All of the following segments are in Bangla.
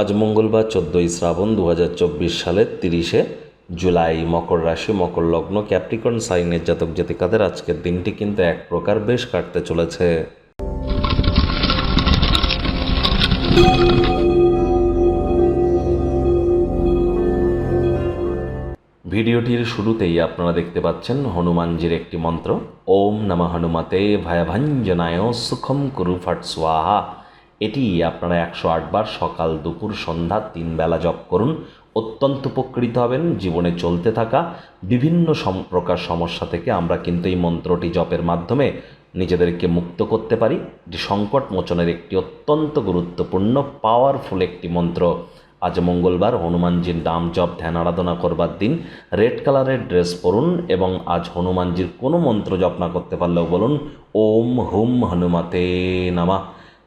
আজ মঙ্গলবার চোদ্দোই শ্রাবণ দু হাজার চব্বিশ সালের তিরিশে জুলাই। মকর রাশি, মকর লগ্ন, ক্যাপ্রিকন সাইনের জাতক জাতিকাদের আজকের দিনটি কিন্তু এক প্রকার বেশ কাটতে চলেছে। ভিডিওটির শুরুতেই আপনারা দেখতে পাচ্ছেন হনুমানজির একটি মন্ত্র, ওম নমঃ হনুমতে ভয়াভাঞ্জনায় সুখম কুরু ফট স্বাহা। এটি আপনারা একশো আটবার সকাল দুপুর সন্ধ্যা তিন বেলা জপ করুন। অত্যন্ত উপকৃত হবেন জীবনে চলতে থাকা বিভিন্ন প্রকার সমস্যা থেকে। আমরা কিন্তু এই মন্ত্রটি জপের মাধ্যমে নিজেদেরকে মুক্ত করতে পারি। এটি সংকট মোচনের একটি অত্যন্ত গুরুত্বপূর্ণ পাওয়ারফুল একটি মন্ত্র। আজ মঙ্গলবার হনুমানজির নাম জপ, ধ্যান, আরাধনা করবার দিন। রেড কালারের ড্রেস পরুন এবং আজ হনুমানজির কোনো মন্ত্র জপ না করতে পারলেও বলুন, ওম হুম হনুমতে নামা।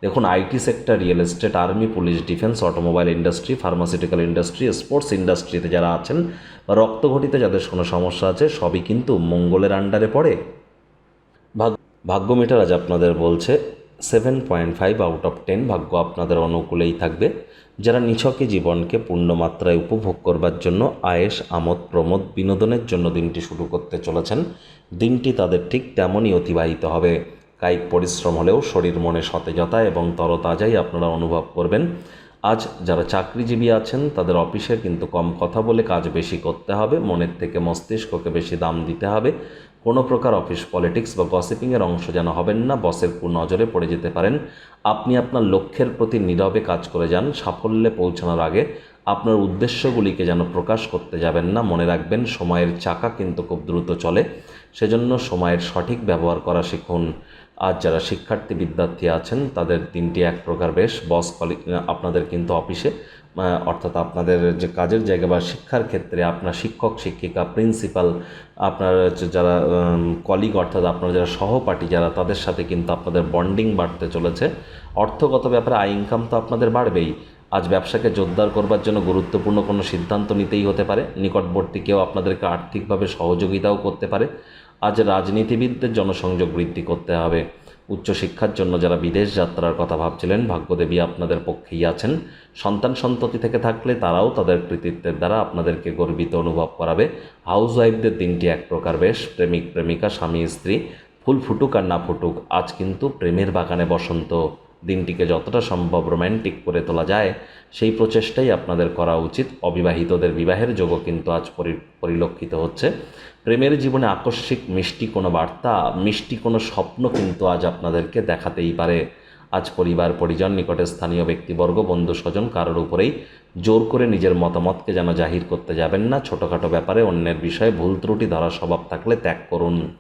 দেখুন, IT sector, real estate, army, police, defence, automobile industry, pharmaceutical industry, sports ইন্ডাস্ট্রিতে যারা আছেন বা রক্তঘটিতে, যাদের কোনো সমস্যা আছে, সবই কিন্তু মঙ্গলের আন্ডারে পড়ে। ভাগ ভাগ্য মিটার আজ আপনাদের বলছে seven point five out of ten ভাগ্য আপনাদের অনুকূলেই থাকবে। যারা নিছকে জীবনকে পূর্ণমাত্রায় উপভোগ করবার জন্য আয়েস, আমোদ, প্রমোদ, বিনোদনের জন্য দিনটি শুরু করতে চলেছেন, দিনটি তাদের ঠিক তেমনই অতিবাহিত হবে। কায়িক পরিশ্রম হলেও শরীর মনে সতেজতা এবং তরতাজাই আপনারা অনুভব করবেন। আজ যারা চাকরিজীবী আছেন, তাদের অফিসে কিন্তু কম কথা বলে কাজ বেশি করতে হবে, মনের থেকে মস্তিষ্ককে বেশি দাম দিতে হবে। কোনো প্রকার অফিস পলিটিক্স বা গসিপিংয়ের অংশ যেন হবেন না, বসের নজরে পড়ে যেতে পারেন। আপনি আপনার লক্ষ্যের প্রতি নীরবে কাজ করে যান, সাফল্যে পৌঁছানোর আগে আপনার উদ্দেশ্যগুলিকে যেন প্রকাশ করতে যাবেন না, মনে রাখবেন সময়ের চাকা কিন্তু খুব দ্রুত চলে। সেজন্য সময়ের সঠিক ব্যবহার করা শিখুন। আজ যারা শিক্ষার্থী, বিদ্যার্থী আছেন, তাদের দিনটি এক প্রকার বেশ। বস কলি আপনাদের কিন্তু অফিসে অর্থাৎ আপনাদের যে কাজের জায়গা বা শিক্ষার ক্ষেত্রে আপনার শিক্ষক, শিক্ষিকা, প্রিন্সিপাল, আপনার যারা কলিগ, অর্থাৎ আপনার যারা সহপাঠী, যারা তাদের সাথে কিন্তু আপনাদের বন্ডিং বাড়তে চলেছে। অর্থগত ব্যাপারে আয় ইনকাম তো আপনাদের বাড়বেই। আজ ব্যবসাকে জোরদার করবার জন্য গুরুত্বপূর্ণ কোনো সিদ্ধান্ত নিতেই হতে পারে। নিকটবর্তী কেউ আপনাদেরকে আর্থিকভাবে সহযোগিতাও করতে পারে। আজ রাজনীতিবিদদের জনসংযোগ বৃদ্ধি করতে হবে। উচ্চশিক্ষার জন্য যারা বিদেশ যাত্রার কথা ভাবছিলেন, ভাগ্যদেবী আপনাদের পক্ষেই আছেন। সন্তান সন্ততি থেকে থাকলে তারাও তাদের কৃতিত্বের দ্বারা আপনাদেরকে গর্বিত অনুভব করাবে। হাউস ওয়াইফদের দিনটি এক প্রকার বেশ, প্রেমিক প্রেমিকা, স্বামী স্ত্রী, ফুল ফুটুক আর না ফুটুক, আজ কিন্তু প্রেমের বাগানে বসন্ত। দিনটিকে যতটা সম্ভব রোম্যান্টিক করে তোলা যায়, সেই প্রচেষ্টাই আপনাদের করা উচিত। অবিবাহিতদের বিবাহের যোগও কিন্তু আজ পরি- পরিলক্ষিত হচ্ছে। প্রেমের জীবনে আকস্মিক মিষ্টি কোনো বার্তা, মিষ্টি কোনো স্বপ্ন কিন্তু আজ আপনাদেরকে দেখাতেই পারে। আজ পরিবার, পরিজন, নিকটে স্থানীয় ব্যক্তিবর্গ, বন্ধু, স্বজন কারোর উপরেই জোর করে নিজের মতামতকে যেন জাহির করতে যাবেন না। ছোটোখাটো ব্যাপারে অন্যের বিষয়ে ভুল ত্রুটি ধরার স্বভাব থাকলে ত্যাগ করুন।